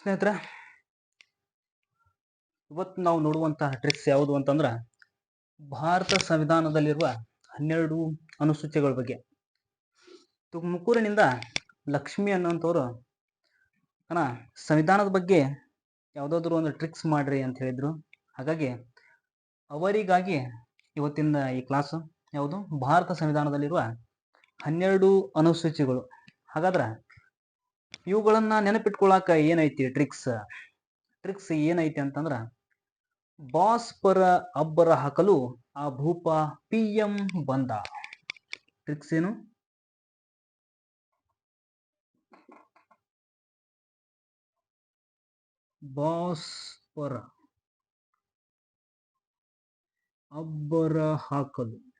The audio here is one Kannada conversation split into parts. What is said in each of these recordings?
ಸ್ನೇಹಿತರೆ, ಇವತ್ತು ನಾವು ನೋಡುವಂತಹ ಟ್ರಿಕ್ಸ್ ಯಾವುದು ಅಂತಂದ್ರೆ, ಭಾರತ ಸಂವಿಧಾನದಲ್ಲಿರುವ ಹನ್ನೆರಡು ಅನುಸೂಚಿಗಳ ಬಗ್ಗೆ. ತುಮಕೂರಿನಿಂದ ಲಕ್ಷ್ಮಿ ಅನ್ನುವಂಥವ್ರು ಅಣ್ಣ, ಸಂವಿಧಾನದ ಬಗ್ಗೆ ಯಾವುದಾದ್ರೂ ಒಂದು ಟ್ರಿಕ್ಸ್ ಮಾಡ್ರಿ ಅಂತ ಹೇಳಿದ್ರು. ಹಾಗಾಗಿ, ಅವರಿಗಾಗಿ ಇವತ್ತಿನ ಈ ಕ್ಲಾಸು ಯಾವುದು? ಭಾರತ ಸಂವಿಧಾನದಲ್ಲಿರುವ ಹನ್ನೆರಡು ಅನುಸೂಚಿಗಳು. ಹಾಗಾದ್ರೆ ಇವುಗಳನ್ನ ನೆನಪಿಟ್ಕೊಳಕ ಏನೈತಿ ಟ್ರಿಕ್ಸ್ ಟ್ರಿಕ್ಸ್ ಏನೈತಿ ಅಂತಂದ್ರ ಬಾಸ್ ಪರ ಅಬ್ಬರ ಹಾಕಲು ಆ ಭೂಪ ಪಿ ಎಂ ಬಂದ. ಟ್ರಿಕ್ಸ್ ಏನು? ಬಾಸ್ ಪರ ಅಬ್ಬರ ಹಾಕಲು.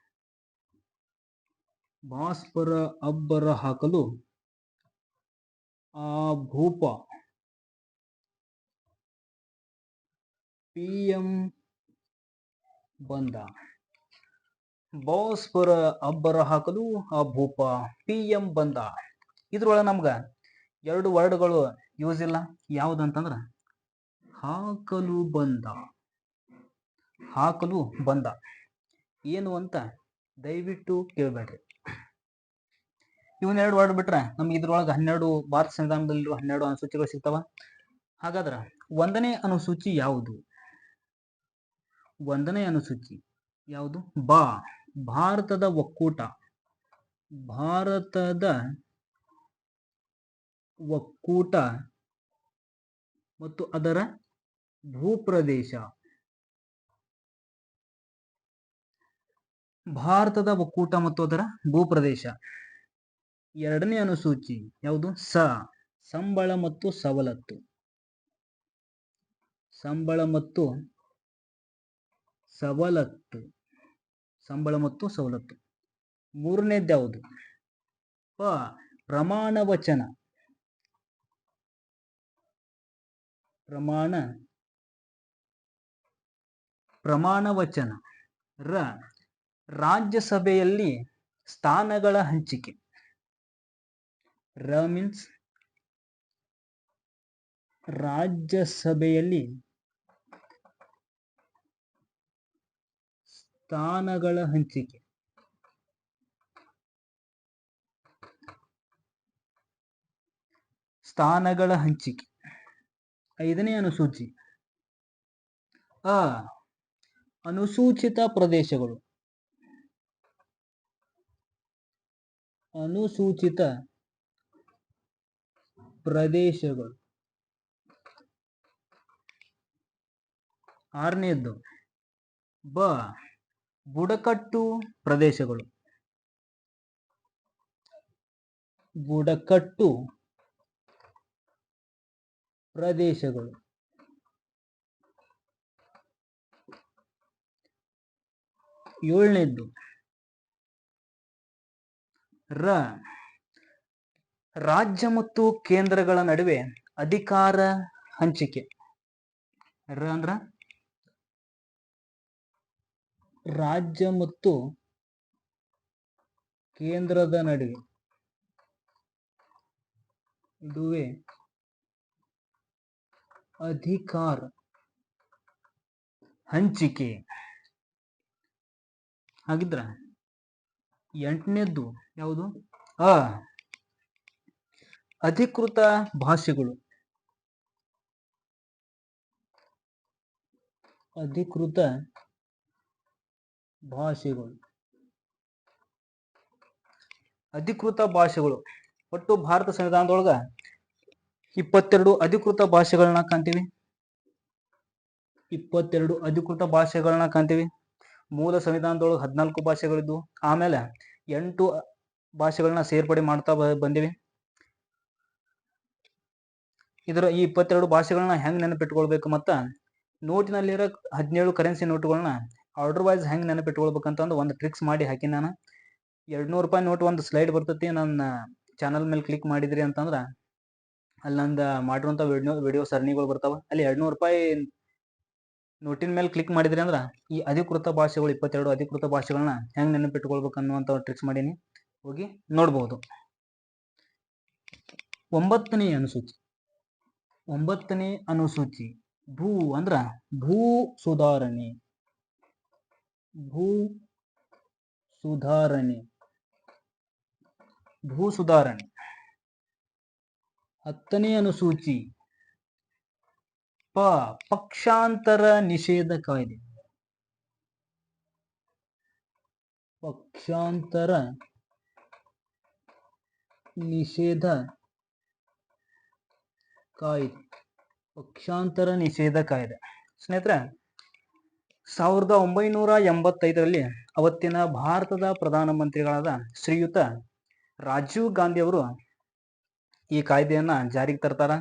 ಬಾಸ್ಪರ ಅಬ್ಬರ ಹಾಕಲು ಭೂಪ ಪಿ ಎಂ ಬಂದ. ಬಾಸ್ಪರ ಅಬ್ಬರ ಹಾಕಲು ಆ ಭೂಪ ಪಿ ಎಂ ಬಂದ. ಇದ್ರೊಳಗೆ ನಮ್ಗೆ ಎರಡು ವರ್ಡ್ಗಳು ಯೂಸ್ ಇಲ್ಲ. ಯಾವುದಂತಂದ್ರೆ? ಹಾಕಲು ಬಂದ. ಹಾಕಲು ಬಂದ. ಏನು ಅಂತ ದಯವಿಟ್ಟು ಕೇಳಬೇಡ್ರಿ. ಇವನ್ ಎರಡು ವರ್ಡ್ ಬಿಟ್ರೆ ನಮ್ಗೆ ಇದ್ರೊಳಗೆ ಹನ್ನೆರಡು ಭಾರತ ಸಂವಿಧಾನದಲ್ಲಿರುವ ಹನ್ನೆರಡು ಅನುಸೂಚಿಗಳು ಸಿಗ್ತಾವ? ಹಾಗಾದ್ರ ಒಂದನೇ ಅನುಸೂಚಿ ಯಾವುದು? ಒಂದನೇ ಅನುಸೂಚಿ ಯಾವುದು? ಬಾ, ಭಾರತದ ಒಕ್ಕೂಟ. ಭಾರತದ ಒಕ್ಕೂಟ ಮತ್ತು ಅದರ ಭೂಪ್ರದೇಶ. ಭಾರತದ ಒಕ್ಕೂಟ ಮತ್ತು ಅದರ ಭೂಪ್ರದೇಶ. ಎರಡನೇ ಅನುಸೂಚಿ ಯಾವುದು? ಸ. ಸಂಬಳ ಮತ್ತು ಸವಲತ್ತು. ಸಂಬಳ ಮತ್ತು ಸವಲತ್ತು. ಸಂಬಳ ಮತ್ತು ಸವಲತ್ತು. ಮೂರನೇದ್ದು ಯಾವುದು? ಪ. ಪ್ರಮಾಣ ವಚನ. ಪ್ರಮಾಣ. ಪ್ರಮಾಣ ವಚನ. ರ. ರಾಜ್ಯಸಭೆಯಲ್ಲಿ ಸ್ಥಾನಗಳ ಹಂಚಿಕೆ. ರ ಮೀನ್ಸ್ ರಾಜ್ಯಸಭೆಯಲ್ಲಿ ಸ್ಥಾನಗಳ ಹಂಚಿಕೆ. ಸ್ಥಾನಗಳ ಹಂಚಿಕೆ. ಐದನೇ ಅನುಸೂಚಿ. ಅ ಅನುಸೂಚಿತ ಪ್ರದೇಶಗಳು. ಅನುಸೂಚಿತ ಪ್ರದೇಶಗಳು. ಆರನೇದ್ದು ಬ ಬುಡಕಟ್ಟು ಪ್ರದೇಶಗಳು. ಬುಡಕಟ್ಟು ಪ್ರದೇಶಗಳು. ಏಳನೇದ್ದು ರ ರಾಜ್ಯ ಮತ್ತು ಕೇಂದ್ರಗಳ ನಡುವೆ ಅಧಿಕಾರ ಹಂಚಿಕೆ. ರ ಅಂದ್ರ? ರಾಜ್ಯ ಮತ್ತು ಕೇಂದ್ರದ ನಡುವೆ ಇದುವೇ ಅಧಿಕಾರ ಹಂಚಿಕೆ. ಹಾಗಿದ್ರ? ಎಂಟನೇದ್ದು ಯಾವುದು? ಅ. ಅಧಿಕೃತ ಭಾಷೆಗಳು. ಅಧಿಕೃತ ಭಾಷೆಗಳು. ಅಧಿಕೃತ ಭಾಷೆಗಳು. ಒಟ್ಟು ಭಾರತ ಸಂವಿಧಾನದೊಳಗ ಇಪ್ಪತ್ತೆರಡು ಅಧಿಕೃತ ಭಾಷೆಗಳನ್ನ ಕಾಣ್ತೀವಿ. ಇಪ್ಪತ್ತೆರಡು ಅಧಿಕೃತ ಭಾಷೆಗಳನ್ನ ಕಾಣ್ತೀವಿ. ಮೂಲ ಸಂವಿಧಾನದೊಳಗೆ ಹದಿನಾಲ್ಕು ಭಾಷೆಗಳಿದ್ವು. ಆಮೇಲೆ ಎಂಟು ಭಾಷೆಗಳನ್ನ ಸೇರ್ಪಡೆ ಮಾಡ್ತಾ ಬಂದಿವೆ. ಇದರ ಈ ಇಪ್ಪತ್ತೆರಡು ಭಾಷೆಗಳನ್ನ ಹೆಂಗ್ ನೆನಪಿಟ್ಕೊಳ್ಬೇಕು ಮತ್ತ ನೋಟಿನಲ್ಲಿರೋ ಹದಿನೇಳು ಕರೆನ್ಸಿ ನೋಟುಗಳನ್ನ ಆರ್ಡರ್ ವೈಸ್ ಹೆಂಗ್ ನೆನಪಿಟ್ಕೊಳ್ಬೇಕಂತಂದು ಒಂದು ಟ್ರಿಕ್ಸ್ ಮಾಡಿ ಹಾಕಿ ನಾನು. ಎರಡ್ನೂರು ರೂಪಾಯಿ ನೋಟ್ ಒಂದು ಸ್ಲೈಡ್ ಬರ್ತೈತಿ, ನನ್ನ ಚಾನಲ್ ಮೇಲೆ ಕ್ಲಿಕ್ ಮಾಡಿದ್ರಿ ಅಂತಂದ್ರ ಅಲ್ಲಿ ನಂದು ಮಾಡಿರುವಂಥ ವಿಡಿಯೋ ವಿಡಿಯೋ ಸರಣಿಗಳು ಬರ್ತಾವ. ಅಲ್ಲಿ ಎರಡ್ನೂರು ರೂಪಾಯಿ ನೋಟಿನ ಮೇಲೆ ಕ್ಲಿಕ್ ಮಾಡಿದ್ರಿ ಅಂದ್ರ ಈ ಅಧಿಕೃತ ಭಾಷೆಗಳು, ಇಪ್ಪತ್ತೆರಡು ಅಧಿಕೃತ ಭಾಷೆಗಳನ್ನ ಹೆಂಗ್ ನೆನಪಿಟ್ಕೊಳ್ಬೇಕು ಅನ್ನುವಂಥ ಟ್ರಿಕ್ಸ್ ಮಾಡೀನಿ. ಹೋಗಿ ನೋಡ್ಬೋದು. ಒಂಬತ್ತನೇ ಅನುಸೂಚಿ. ಒಂಬತ್ತನೇ ಅನುಸೂಚಿ. ಭೂ ಅಂದ್ರ ಭೂ ಸುಧಾರಣೆ. ಭೂ ಸುಧಾರಣೆ. ಭೂ ಸುಧಾರಣೆ. ಹತ್ತನೇ ಅನುಸೂಚಿ. ಪ, ಪಕ್ಷಾಂತರ ನಿಷೇಧ ಕಾಯ್ದೆ. ಪಕ್ಷಾಂತರ ನಿಷೇಧ ಕಾಯ್ದೆ, ಪಕ್ಷಾಂತರ ನಿಷೇಧ ಕಾಯ್ದೆ. ಸ್ನೇಹಿತರೆ, ಸಾವಿರದ ಒಂಬೈನೂರ ಎಂಬತ್ತೈದರಲ್ಲಿ ಅವತ್ತಿನ ಭಾರತದ ಪ್ರಧಾನಮಂತ್ರಿಗಳಾದ ಶ್ರೀಯುತ ರಾಜೀವ್ ಗಾಂಧಿ ಅವರು ಈ ಕಾಯ್ದೆಯನ್ನ ಜಾರಿಗೆ ತರ್ತಾರ?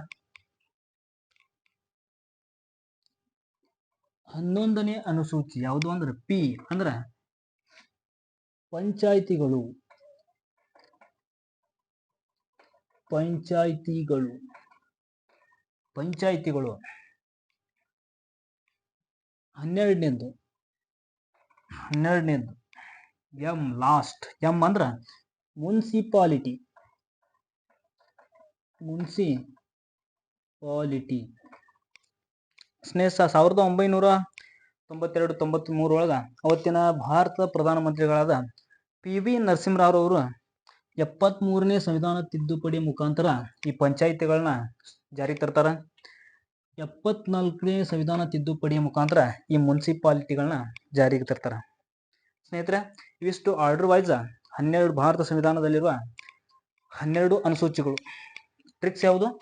ಹನ್ನೊಂದನೇ ಅನುಸೂಚಿ ಯಾವುದು ಅಂದ್ರೆ ಪಿ ಅಂದ್ರೆ ಪಂಚಾಯಿತಿಗಳು. ಪಂಚಾಯಿತಿಗಳು. ಪಂಚಾಯಿತಿಗಳು. ಹನ್ನೆರಡನೇದು. ಹನ್ನೆರಡನೇದು. M last. ಎಂ ಅಂದ್ರ ಮುನ್ಸಿಪಾಲಿಟಿ. ಮುನ್ಸಿಪಾಲಿಟಿ. ಸ್ನೇಹ ಸಾವಿರದ ಒಂಬೈನೂರ ತೊಂಬತ್ತೆರಡು ತೊಂಬತ್ತ್ ಮೂರೊಳಗ ಅವತ್ತಿನ ಭಾರತದ ಪ್ರಧಾನಮಂತ್ರಿಗಳಾದ ಪಿ ವಿ ನರಸಿಂಹರಾವ್ ಅವರು ಎಪ್ಪತ್ಮೂರನೇ ಸಂವಿಧಾನ ತಿದ್ದುಪಡಿ ಮುಖಾಂತರ ಈ ಪಂಚಾಯಿತಿಗಳನ್ನ ಜಾರಿಗೆ ತರ್ತಾರ. ಎಪ್ಪತ್ನಾಲ್ಕನೇ ಸಂವಿಧಾನ ತಿದ್ದುಪಡಿಯ ಮುಖಾಂತರ ಈ ಮುನ್ಸಿಪಾಲಿಟಿಗಳನ್ನ ಜಾರಿಗೆ ತರ್ತಾರ. ಸ್ನೇಹಿತರೆ, ಇವಿಷ್ಟು ಆರ್ಡರ್ ವೈಸ್ ಹನ್ನೆರಡು ಭಾರತ ಸಂವಿಧಾನದಲ್ಲಿರುವ ಹನ್ನೆರಡು ಅನುಸೂಚಿಗಳು. ಟ್ರಿಕ್ಸ್ ಯಾವುದು?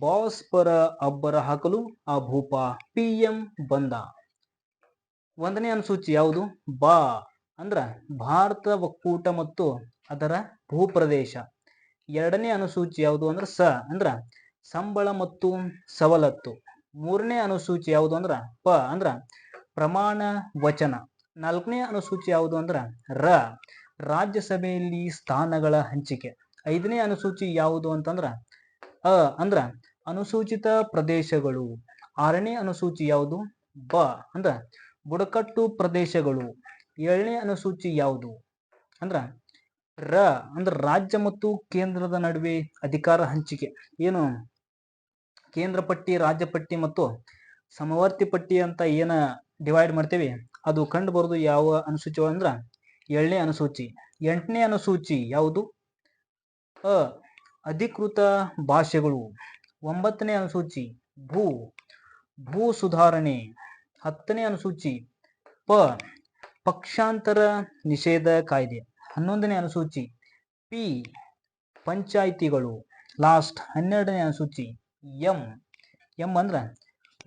ಬಾಸ್ ಪರ ಅಬ್ಬರ ಹಾಕಲು ಆ ಭೂಪ ಪಿ ಎಂ ಬಂದ. ಒಂದನೇ ಅನುಸೂಚಿ ಯಾವುದು? ಬಾ ಅಂದ್ರ ಭಾರತ ಒಕ್ಕೂಟ ಮತ್ತು ಅದರ ಭೂಪ್ರದೇಶ. ಎರಡನೇ ಅನುಸೂಚಿ ಯಾವುದು ಅಂದ್ರೆ ಸ ಅಂದ್ರ ಸಂಬಳ ಮತ್ತು ಸವಲತ್ತು. ಮೂರನೇ ಅನುಸೂಚಿ ಯಾವುದು ಅಂದ್ರ, ಪ ಅಂದ್ರ ಪ್ರಮಾಣ ವಚನ. ನಾಲ್ಕನೇ ಅನುಸೂಚಿ ಯಾವುದು ಅಂದ್ರ, ರ ರಾಜ್ಯಸಭೆಯಲ್ಲಿ ಸ್ಥಾನಗಳ ಹಂಚಿಕೆ. ಐದನೇ ಅನುಸೂಚಿ ಯಾವುದು ಅಂತಂದ್ರ, ಅ ಅಂದ್ರ ಅನುಸೂಚಿತ ಪ್ರದೇಶಗಳು. ಆರನೇ ಅನುಸೂಚಿ ಯಾವುದು, ಬ ಅಂದ್ರ ಬುಡಕಟ್ಟು ಪ್ರದೇಶಗಳು. ಏಳನೇ ಅನುಸೂಚಿ ಯಾವುದು ಅಂದ್ರ, ರ ಅಂದ್ರ ರಾಜ್ಯ ಮತ್ತು ಕೇಂದ್ರದ ನಡುವೆ ಅಧಿಕಾರ ಹಂಚಿಕೆ. ಏನು? ಕೇಂದ್ರ ಪಟ್ಟಿ ರಾಜ್ಯ ಪಟ್ಟಿ ಮತ್ತು ಸಮವರ್ತಿ ಪಟ್ಟಿ ಅಂತ ಏನ ಡಿವೈಡ್ ಮಾಡ್ತೇವೆ, ಅದು ಕಂಡು ಬರೋದು ಯಾವ ಅನುಸೂಚಿ ಅಂದ್ರ ಏಳನೇ ಅನುಸೂಚಿ. ಎಂಟನೇ ಅನುಸೂಚಿ ಯಾವುದು? ಅ, ಅಧಿಕೃತ ಭಾಷೆಗಳು. ಒಂಬತ್ತನೇ ಅನುಸೂಚಿ, ಭೂ. ಭೂ ಸುಧಾರಣೆ. ಹತ್ತನೇ ಅನುಸೂಚಿ, ಪ, ಪಕ್ಷಾಂತರ ನಿಷೇಧ ಕಾಯ್ದೆ. ಹನ್ನೊಂದನೇ ಅನುಸೂಚಿ, ಪಿ, ಪಂಚಾಯಿತಿಗಳು. ಲಾಸ್ಟ್ ಹನ್ನೆರಡನೇ ಅನುಸೂಚಿ ಎಂ ಎಂ ಅಂದ್ರ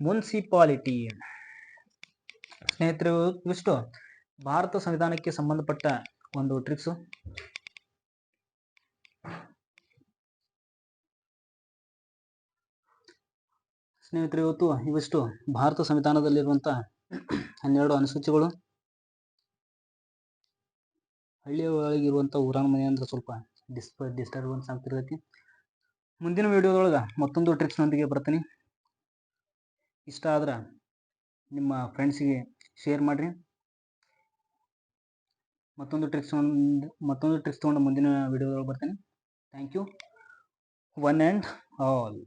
ಮುನ್ಸಿಪಾಲಿಟಿ. ಸ್ನೇಹಿತರು, ಇವಿಷ್ಟು ಭಾರತ ಸಂವಿಧಾನಕ್ಕೆ ಸಂಬಂಧಪಟ್ಟ ಒಂದು ಟ್ರಿಕ್ಸು ಸ್ನೇಹಿತರೆ, ಇವತ್ತು ಇವಿಷ್ಟು ಭಾರತ ಸಂವಿಧಾನದಲ್ಲಿರುವಂತಹ ಹನ್ನೆರಡು ಅನುಸೂಚಿಗಳು. ಹಳ್ಳಿಯ ಒಳಗಿರುವಂಥ ಊರಾನ ಮನೆ ಅಂದ್ರೆ ಸ್ವಲ್ಪ ಡಿಸ್ಟರ್ಬೆನ್ಸ್ ಆಗ್ತಿರ್ತೈತಿ. ಮುಂದಿನ ವಿಡಿಯೋದೊಳಗೆ ಮತ್ತೊಂದು ಟ್ರಿಕ್ಸ್ನೊಂದಿಗೆ ಬರ್ತೀನಿ. ಇಷ್ಟ ಆದ್ರೆ ನಿಮ್ಮ ಫ್ರೆಂಡ್ಸಿಗೆ ಶೇರ್ ಮಾಡಿರಿ. ಮತ್ತೊಂದು ಟ್ರಿಕ್ಸ್ ಮತ್ತೊಂದು ಟ್ರಿಕ್ಸ್ ತೊಗೊಂಡು ಮುಂದಿನ ವಿಡಿಯೋದೊಳಗೆ ಬರ್ತೀನಿ. Thank you one and all